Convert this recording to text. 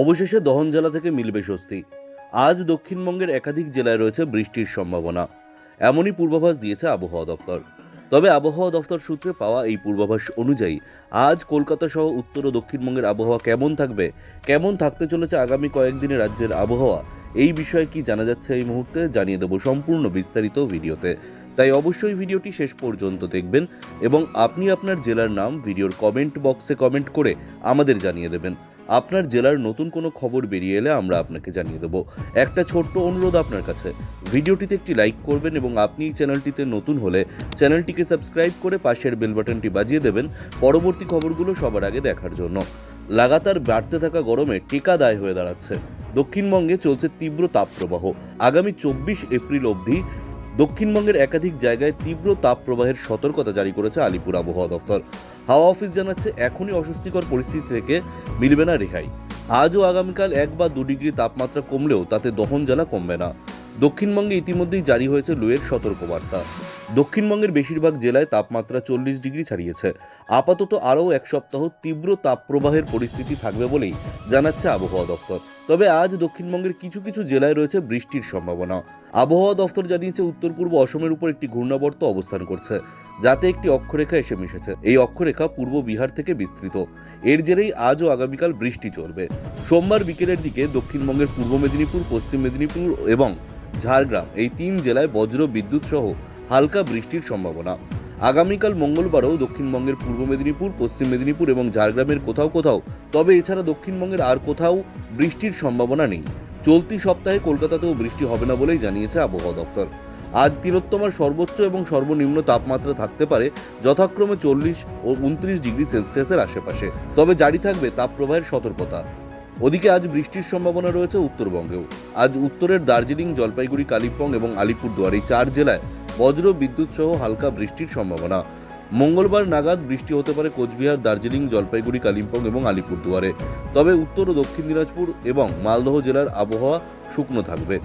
অবশেষে দহন জেলা থেকে মিলবে স্বস্তি। আজ দক্ষিণবঙ্গের একাধিক জেলায় রয়েছে বৃষ্টির সম্ভাবনা। এমনই পূর্বাভাস দিয়েছে আবহাওয়া দপ্তর। তবে আবহাওয়া দপ্তর সূত্রে পাওয়া এই পূর্বাভাস অনুযায়ী, আজ কলকাতা সহ উত্তর ও দক্ষিণবঙ্গের আবহাওয়া কেমন থাকবে, কেমন থাকতে চলেছে আগামী কয়েকদিনে রাজ্যের আবহাওয়া, এই বিষয়ে কি জানা যাচ্ছে এই মুহূর্তে জানিয়ে দেবো সম্পূর্ণ বিস্তারিত ভিডিওতে। তাই অবশ্যই ভিডিওটি শেষ পর্যন্ত দেখবেন এবং আপনি আপনার জেলার নাম, ভিডিওর কমেন্ট বক্সে কমেন্ট করে আমাদের জানিয়ে দেবেন। আপনার জেলার নতুন কোনো খবর বেরিয়ে এলে আমরা আপনাকে জানিয়ে দেবো। একটা ছোট্ট অনুরোধ আপনার কাছে। ভিডিওটিতে একটি লাইক করবেন এবং আপনি এই চ্যানেলটিতে নতুন হলে চ্যানেলটিকে সাবস্ক্রাইব করে পাশের বেল বাটনটি বাজিয়ে দেবেন পরবর্তী খবরগুলো সবার আগে দেখার জন্য। লাগাতার বাড়তে থাকা গরমে টিকা দায় হয়ে দাঁড়াচ্ছে। দক্ষিণবঙ্গে চলছে তীব্র তাপপ্রবাহ। আগামী চব্বিশ এপ্রিল অবধি দক্ষিণবঙ্গের একাধিক জায়গায় তীব্র তাপপ্রবাহের সতর্কতা জারি করেছে আলিপুর আবহাওয়া দপ্তর। হাওয়া অফিস জানাচ্ছে এখনই অস্বস্তিকর পরিস্থিতি থেকে মিলবে না রেহাই। আজও আগামীকাল এক বা দু ডিগ্রি তাপমাত্রা কমলেও তাতে দহন জ্বালা কমবে না। দক্ষিণবঙ্গে ইতিমধ্যেই জারি হয়েছে লুয়ের সতর্কবার্তা। দক্ষিণবঙ্গের বেশিরভাগ জেলায় তাপমাত্রা চল্লিশ ডিগ্রি ছাড়িয়েছে। আপাতত আরও এক সপ্তাহ তীব্র তাপপ্রবাহের পরিস্থিতি থাকবে বলেই জানাচ্ছে আবহাওয়া দপ্তর তবে আজ দক্ষিণবঙ্গের কিছু কিছু জেলায় রয়েছে বৃষ্টির সম্ভাবনা। আবহাওয়া দপ্তর জানিয়েছে, উত্তর পূর্ব অসমের উপর একটি ঘূর্ণাবর্ত অবস্থান করছে, যাতে একটি অক্ষরেখা এসে মিশেছে। এই অক্ষরেখা পূর্ব বিহার থেকে বিস্তৃত। এর জেরেই আজ ও আগামীকাল বৃষ্টি চলবে। সোমবার বিকেলের দিকে দক্ষিণবঙ্গের পূর্ব মেদিনীপুর, পশ্চিম মেদিনীপুর এবং ঝাড়গ্রাম, এই তিন জেলায় বজ্র বিদ্যুৎ সহ হালকা বৃষ্টির সম্ভাবনা। আগামীকাল মঙ্গলবারও দক্ষিণবঙ্গের পূর্ব মেদিনীপুর, পশ্চিম মেদিনীপুর এবং ঝাড়গ্রামের কোথাও কোথাও, তবে এছাড়া দক্ষিণবঙ্গের আর কোথাও বৃষ্টির সম্ভাবনা নেই। চলতি সপ্তাহে কলকাতাতেও বৃষ্টি হবে না বলেই জানিয়েছে আবহাওয়া দপ্তর। আজ তিলোত্তমার সর্বোচ্চ এবং সর্বনিম্ন তাপমাত্রা থাকতে পারে যথাক্রমে চল্লিশ ও উনত্রিশ ডিগ্রি সেলসিয়াসের আশেপাশে। তবে জারি থাকবে তাপপ্রবাহের সতর্কতা। ওদিকে আজ বৃষ্টির সম্ভাবনা রয়েছে উত্তরবঙ্গেও। আজ উত্তরের দার্জিলিং, জলপাইগুড়ি, কালিম্পং এবং আলিপুরদুয়ার এই চার জেলায় বজ্র, বিদ্যুৎ সহ হালকা বৃষ্টির সম্ভাবনা। মঙ্গলবার নাগাদ বৃষ্টি হতে পারে কোচবিহার, দার্জিলিং, জলপাইগুড়ি, কালিম্পং এবং আলিপুরদুয়ারে। তবে উত্তর ও দক্ষিণ দিনাজপুর এবং মালদহ জেলার আবহাওয়া শুকনো থাকবে।